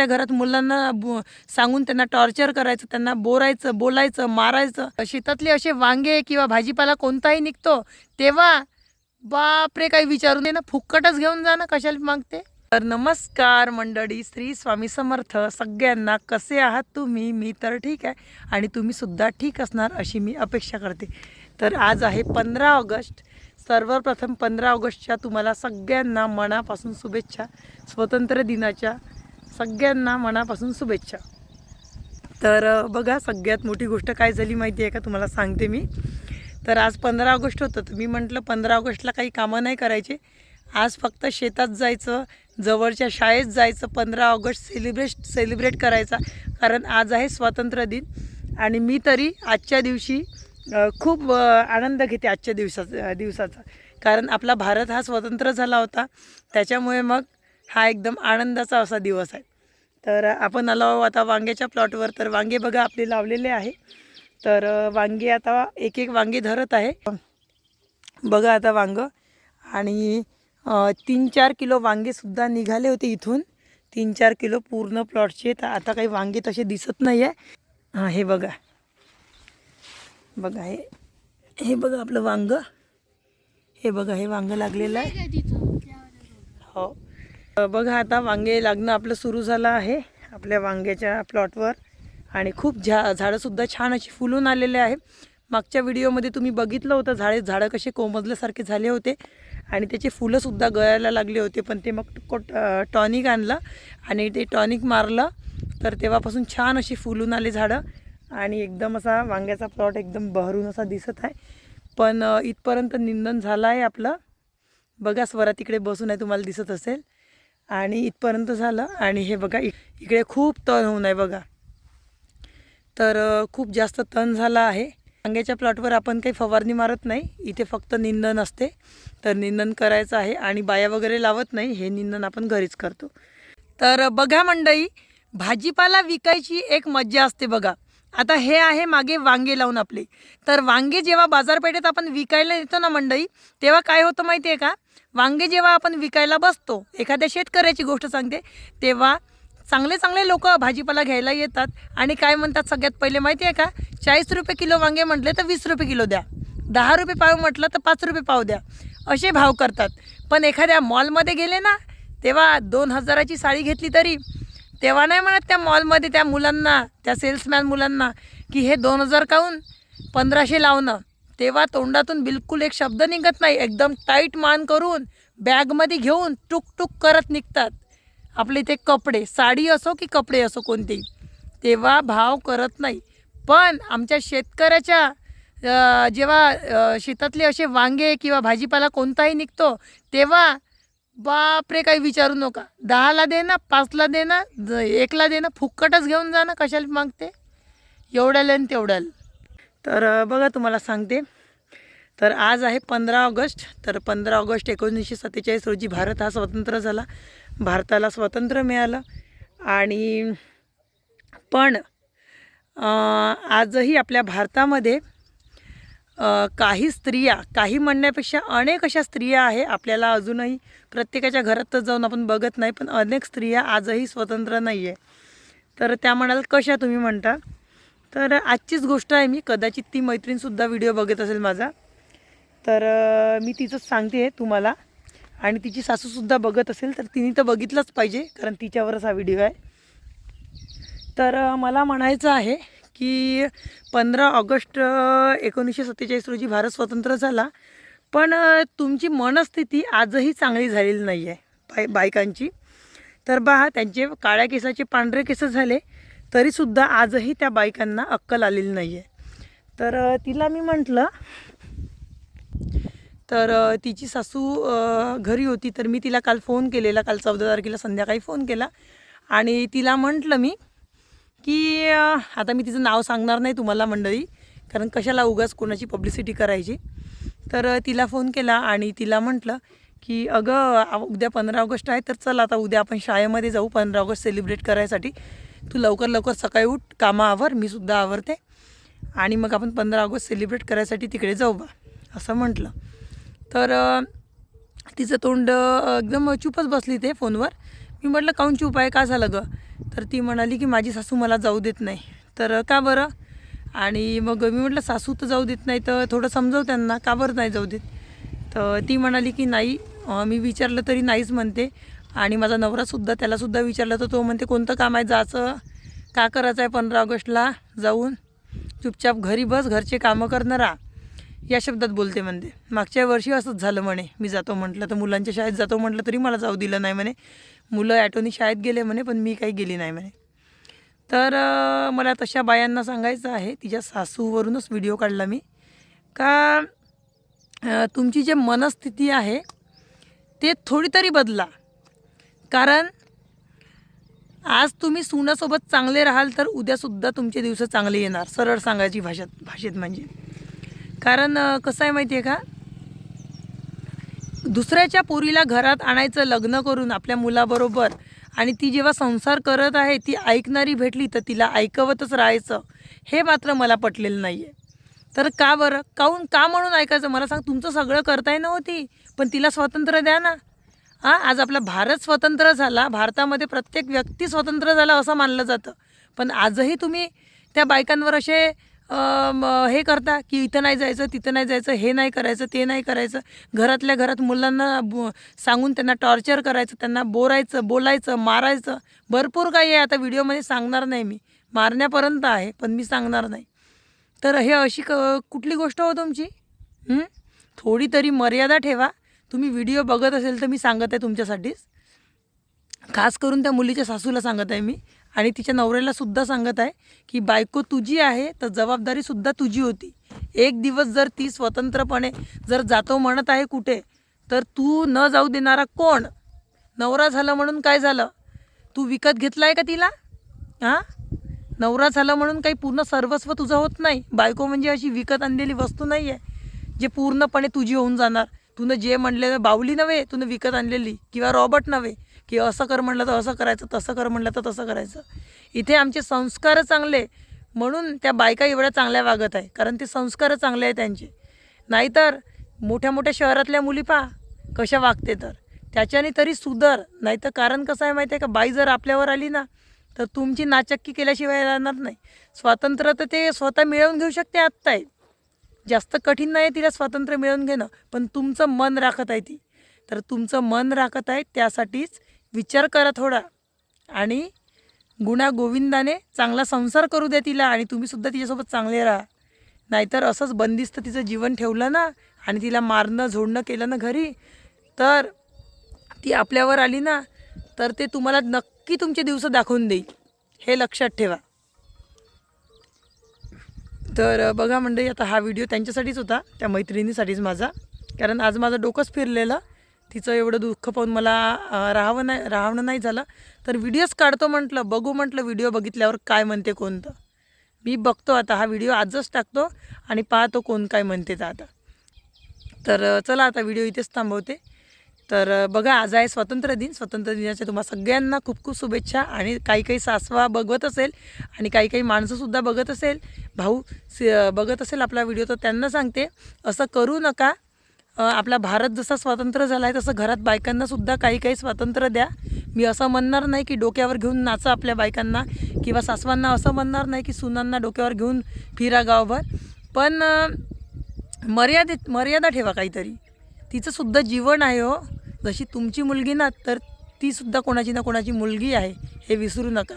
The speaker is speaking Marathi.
शेतातल्या घरात मुलांना सांगून त्यांना टॉर्चर करायचं त्यांना बोरायचं बोलायचं मारायचं. शेतातले असे वांगे किंवा भाजीपाला कोणताही निघतो तेव्हा बापरे काही विचारू दे ना. फुक्कटच घेऊन जा ना कशाला मागते? तर नमस्कार मंडळी श्री स्वामी समर्थ. सगळ्यांना कसे आहात तुम्ही? मी तर ठीक आहे आणि तुम्ही सुद्धा ठीक असणार अशी मी अपेक्षा करते. तर आज आहे पंधरा ऑगस्ट. सर्वप्रथम पंधरा ऑगस्टच्या तुम्हाला सगळ्यांना मनापासून शुभेच्छा. स्वतंत्र दिनाच्या सगळ्यांना मनापासून शुभेच्छा. तर बघा सगळ्यात मोठी गोष्ट काय झाली माहिती आहे का? तुम्हाला सांगते मी. तर आज पंधरा ऑगस्ट होतं. तर मी म्हटलं पंधरा ऑगस्टला काही कामं नाही करायचे. आज फक्त शेतात जायचं जवळच्या शाळेत जायचं पंधरा ऑगस्ट सेलिब्रेट सेलिब्रेट करायचा. कारण आज आहे स्वातंत्र्य दिन. आणि मी तरी आजच्या दिवशी खूप आनंद घेते आजच्या दिवसाचा दिवसाचा. कारण आपला भारत हा स्वतंत्र झाला होता. त्याच्यामुळे मग हा एकदम आनंदाचा असा दिवस आहे. तर आपण आलो आता वांग्याच्या प्लॉटवर तर वांगे बघा आपले लावलेले आहे. तर वांगे आता एक एक वांगे धरत आहे. बघा आता वांग. आणि तीन चार किलो वांगेसुद्धा निघाले होते इथून. तीन चार किलो पूर्ण प्लॉटचे तर आता काही वांगे तसे दिसत नाही आहे हां हे बघा. बघा हे हे बघा आपलं वांग. हे बघा हे वांग लागलेलं आहे. हो. बघा आता वांगे लागणं आपलं सुरू झालं आहे आपल्या वांग्याच्या प्लॉटवर. आणि खूप झा झाडंसुद्धा छान अशी फुलून आलेले आहे. मागच्या व्हिडिओमध्ये तुम्ही बघितलं होतं झाडे झाडं कसे कोमजल्यासारखे झाले होते. आणि त्याचे फुलंसुद्धा गळायला लागले होते पण ते मग कोट टॉनिक आणलं. आणि ते टॉनिक मारलं तर तेव्हापासून छान अशी फुलून आले झाडं. आणि एकदम असा वांग्याचा प्लॉट एकदम बहरून असा दिसत आहे. पण इथपर्यंत निंदन झालं आहे आपलं. बघा स्वरा तिकडे बसून आहे तुम्हाला दिसत असेल. आणि इथपर्यंत झालं. आणि हे बघा इ- इकडे खूप तण होऊन आहे बघा. तर खूप जास्त तण झालं आहे. वांग्याच्या प्लॉटवर आपण काही फवारणी मारत नाही. इथे फक्त निंदन असते. तर निंदन करायचं आहे आणि बाया वगैरे लावत नाही. हे निंदन आपण घरीच करतो. तर बघा मंडई भाजीपाला विकायची एक मज्जा असते बघा. आता हे आहे मागे वांगे लावून आपले. तर वांगे जेव्हा बाजारपेठेत आपण विकायला येतो ना मंडई तेव्हा काय होतं माहिती आहे का? वांगे जेव्हा आपण विकायला बसतो एखाद्या शेतकऱ्याची गोष्ट सांगते तेव्हा चांगले चांगले लोक भाजीपाला घ्यायला येतात. आणि काय म्हणतात सगळ्यात पहिले माहिती आहे का? चाळीस रुपये किलो वांगे म्हटले तर वीस रुपये किलो द्या. दहा रुपये पाव म्हटलं तर पाच रुपये पाव द्या. असे भाव करतात. पण एखाद्या मॉलमध्ये गेले ना तेव्हा दोन हजाराची साडी घेतली तरी तेव्हा नाही म्हणत त्या मॉलमध्ये त्या मुलांना त्या सेल्समॅन मुलांना की हे दोन हजार काहून पंधराशे लावणं. तेव्हा तोंडातून बिलकुल एक शब्द निघत नाही. एकदम टाईट मान करून बॅगमध्ये घेऊन टुक टुक करत निघतात. आपले ते कपडे साडी असो की कपडे असो कोणतेही तेव्हा भाव करत नाही. पण आमच्या शेतकऱ्याच्या जेव्हा शेतातले असे वांगे किंवा भाजीपाला कोणताही निघतो तेव्हा बापरे काही विचारू नका. दहाला दे ना पाचला दे ना एकला दे ना फुक्कटच घेऊन जा ना कशाला मागते? एवढ्याला आणि तेवढ्याला. तर बघा तुम्हाला सांगते. तर आज आहे पंधरा ऑगस्ट. तर पंधरा ऑगस्ट एकोणीसशे सत्तेचाळीस रोजी भारत हा स्वतंत्र झाला. भारताला स्वातंत्र्य मिळालं. आणि पण आजही आपल्या भारतामध्ये काही स्त्रिया काही म्हणण्यापेक्षा अनेक अशा स्त्रिया आहे. आपल्याला अजूनही प्रत्येकाच्या घरात तर जाऊन आपण बघत नाही पण अनेक स्त्रिया आजही स्वतंत्र नाही आहे तर त्या म्हणाल कशा तुम्ही म्हणता? तर आजचीच गोष्ट आहे मी. कदाचित ती मैत्रीणसुद्धा व्हिडिओ बघत असेल माझा. तर मी तिचंच सांगते तुम्हाला. आणि तिची सासूसुद्धा बघत असेल तर तिने तर बघितलंच पाहिजे कारण तिच्यावरच हा व्हिडिओ आहे. तर मला म्हणायचं आहे की पंधरा ऑगस्ट एकोणीसशे सत्तेचाळीस रोजी भारत स्वतंत्र झाला. पण तुमची मनस्थिती आजही चांगली झालेली नाही आहे बाय बायकांची. तर बा त्यांचे काळ्या केसाचे पांढरे केस झाले. तरीसुद्धा आजही त्या बायकांना अक्कल आलेली नाही आहे तर तिला मी म्हटलं तर तिची सासू घरी होती तर मी तिला काल फोन केलेला काल चौदा तारखेला संध्याकाळी फोन केला. आणि तिला म्हटलं मी की आता मी तिचं नाव सांगणार नाही तुम्हाला मंडळी कारण कशाला उगाच कोणाची पब्लिसिटी करायची. तर तिला फोन केला आणि तिला म्हटलं की अगं उद्या पंधरा ऑगस्ट आहे तर चल आता उद्या आपण शाळेमध्ये जाऊ पंधरा ऑगस्ट सेलिब्रेट करायसाठी. तू लवकर लवकर सकाळी उठ कामं आवर मी सुद्धा आवरते. आणि मग आपण पंधरा ऑगस्ट सेलिब्रेट करायसाठी तिकडे जाऊ बा असं म्हटलं. तर तिचं तोंड एकदम चूपच बसली ते फोनवर. मी म्हटलं काऊन चूप आहे? का झालं गं? तर ती म्हणाली की माझी सासू मला जाऊ देत नाही. तर का बरं? आणि मग मी म्हटलं सासू तर जाऊ देत नाही तर थोडं समजव त्यांना का बरं नाही जाऊ देत? तर ती म्हणाली की नाही मी विचारलं तरी नाहीच म्हणते. आणि माझा नवरासुद्धा त्यालासुद्धा विचारलं तर तो म्हणते कोणतं काम आहे? जायचं का करायचं आहे पंधरा ऑगस्टला? जाऊन चुपचाप घरी बस घरचे कामं करणं राहा या शब्दात बोलते म्हणते. मागच्या वर्षी असंच झालं म्हणे. मी जातो म्हटलं तर मुलांच्या शाळेत जातो म्हटलं तरी मला जाऊ दिलं नाही म्हणे. मुलं ॲटोनी शाळेत गेले म्हणे पण मी काही गेली नाही म्हणे. तर मला तशा बायांना सांगायचं आहे. तिच्या सासूवरूनच व्हिडिओ काढला मी. का तुमची जे मनस्थिती आहे ते थोडी तरी बदला. कारण आज तुम्ही सुनासोबत चांगले राहाल तर उद्यासुद्धा तुमचे दिवस चांगले येणार. सरळ सांगायची भाषेत भाषेत म्हणजे. कारण कसं आहे माहिती आहे का? दुसऱ्याच्या पोरीला घरात आणायचं लग्न करून आपल्या मुलाबरोबर आणि ती जेव्हा संसार करत आहे ती ऐकणारी भेटली तर तिला ऐकवतच राहायचं. हे मात्र मला पटलेलं नाही आहे तर का बरं? काहून का म्हणून ऐकायचं? मला सांग तुमचं सगळं करताय नव्हती हो पण तिला स्वातंत्र्य द्या ना. हां आज आपला भारत स्वतंत्र झाला भारतामध्ये प्रत्येक व्यक्ती स्वतंत्र झाला असं मानलं जातं. पण आजही तुम्ही त्या बायकांवर असे हे करता की इथं नाही जायचं तिथं नाही जायचं हे नाही करायचं ते नाही करायचं. घरातल्या घरात मुलांना सांगून त्यांना टॉर्चर करायचं त्यांना बोरायचं बोलायचं मारायचं. भरपूर काही आहे. आता व्हिडिओमध्ये सांगणार नाही मी. मारण्यापर्यंत आहे पण मी सांगणार नाही. तर हे अशी क कुठली गोष्ट हो तुमची? थोडी तरी मर्यादा ठेवा. तुम्ही व्हिडिओ बघत असेल तर मी सांगत आहे तुमच्यासाठीच. खास करून त्या मुलीच्या सासूला सांगत आहे मी. आणि तिच्या नवऱ्याला सुद्धा सांगत आहे की बायको तुझी आहे तर जबाबदारीसुद्धा तुझी होती. एक दिवस जर ती स्वतंत्रपणे जर जातो म्हणत आहे कुठे तर तू न जाऊ देणारा कोण? नवरा झालं म्हणून काय झालं? तू विकत घेतला आहे का तिला? हां नवरा झाला म्हणून काही पूर्ण सर्वस्व तुझं होत नाही. बायको म्हणजे अशी विकत आणलेली वस्तू नाही आहे जे पूर्णपणे तुझी होऊन जाणार. तुनं जे म्हणलेलं बावली नव्हे तुनं विकत आणलेली. किंवा रॉबर्ट नव्हे की असं कर म्हणलं तर असं करायचं तसं कर म्हणलं तर तसं करायचं. इथे आमचे संस्कार चांगले म्हणून त्या बायका एवढ्या चांगल्या वागत आहे कारण ते संस्कार चांगले आहे त्यांचे. नाहीतर मोठ्या मोठ्या शहरातल्या मुली पहा कशा वागते तर. त्याच्याने तरी सुधर नाही तर कारण कसं आहे माहिती आहे का? बाई जर आपल्यावर आली ना तर तुमची नाचक्की केल्याशिवाय राहणार नाही. स्वातंत्र्य तर ते स्वतः मिळवून घेऊ शकते आत्ता. आहे जास्त कठीण नाही तिला स्वातंत्र्य मिळवून घेणं पण तुमचं मन राखत आहे ती. तर तुमचं मन राखत आहे त्यासाठीच विचार करा थोडा. आणि गुणा गोविंदाने चांगला संसार करू द्या तिला आणि तुम्हीसुद्धा तिच्यासोबत चांगले राहा. नाहीतर असंच बंदिस्त तिचं जीवन ठेवलं ना आणि तिला मारणं झोडणं केलं ना घरी तर ती आपल्यावर आली ना तर ते तुम्हाला नक्की तुमचे दिवस दाखवून देईल. हे लक्षात ठेवा. तर बघा मंडळी आता हा व्हिडिओ त्यांच्यासाठीच होता त्या मैत्रिणीसाठीच माझा. कारण आज माझं डोकंच फिरलेलं. तिचं एवढं दुःख पाहून मला राहावं नाही राहणं नाही झालं. तर व्हिडिओज काढतो म्हटलं बघू म्हटलं व्हिडिओ बघितल्यावर काय म्हणते कोणतं. मी बघतो आता हा व्हिडिओ आजच टाकतो आणि पाहतो कोण काय म्हणते तर आता. तर चला आता व्हिडिओ इथेच थांबवते. तर बघा आज आहे स्वातंत्र्य दिन. स्वातंत्र्य दिनाच्या तुम्हा सगळ्यांना खूप खूप शुभेच्छा आणि काही काही सासवा बघत असेल आणि काही काही माणसंसुद्धा बघत असेल. भाऊ स- बघत असेल आपला व्हिडिओ तर त्यांना सांगते असं करू नका. आपला भारत जसा स्वतंत्र झाला आहे तसं घरात बायकांनासुद्धा काही काही स्वातंत्र्य द्या. मी असं म्हणणार नाही की डोक्यावर घेऊन नाचा आपल्या बायकांना किंवा सासवांना असं म्हणणार नाही की सुनांना डोक्यावर घेऊन फिरा गावभर. पण मर्यादित मर्यादा ठेवा काहीतरी. तिचंसुद्धा जीवन आहे हो. जशी तुमची मुलगी ना तर तीसुद्धा कोणाची ना कोणाची मुलगी आहे हे विसरू नका.